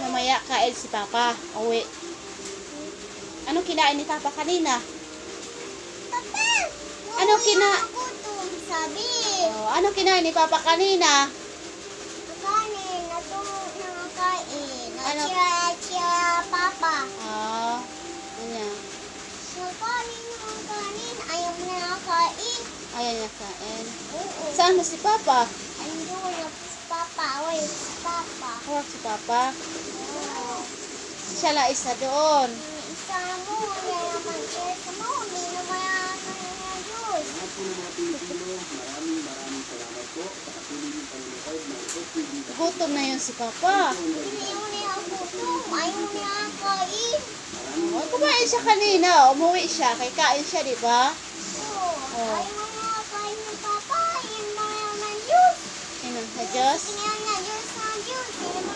kakain si Papa. Uwi. Ano kinain ni Papa kanina? Papa! Ano kina- sabi. Oh, ano kinain ni Papa kanina? Kanin, nato nakakain. Ano? Siya, siya, papa. Ah, ano Nakanin ng kanin, ayaw na nakakain. Ayan niya kain. Oo. Saan na si Papa? Andun na si papa. Away, si papa. Hawak si Papa. Siya lang isa doon. Yung Isa mo, wala naman siya sa mo. Hindi naman yan ang Diyos. Lahat po ng mga Pilipino, maraming maraming salamat po sa patuloy ng ng. Gutom na yun si Papa. Hindi mo na yung gutom. Ayaw mo na nakakain. Oh, kumain siya kanina. Umuwi siya. Kay kain siya, di ba? Oo. Oh. Ayaw mo na nakakain ng papa. Yan mo na ng Diyos. Inom sa Diyos. Tingnan na Diyos na Diyos. Yan mo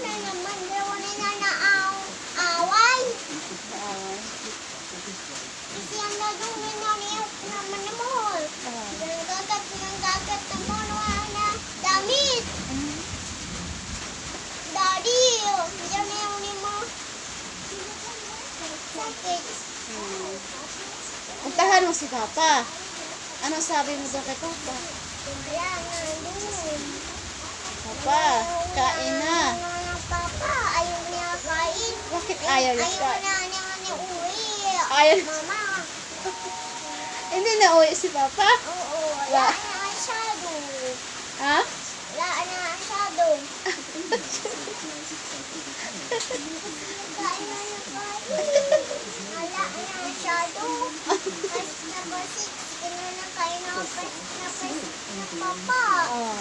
Nadumi na niya naman naman. Oo. Ang gagat ng gagat ng mga na damit. Daddy, yan na yung ni mo. Puntahan mo si Papa. Ano sabi mo doon kay Papa? Wala nga doon. Papa, kain na. Papa, ayaw niya kain. Bakit ayaw niya Ayaw kain? na niya niya uwi. Ayaw- Mama, Hindi na uwi si Papa? oo, Wa- wala na ang shadow. Ha? Wala na ang shadow. Kain na kain. Wala na ang shadow. Kasi number six, kinunakain na pa na pa- na papa. Oo.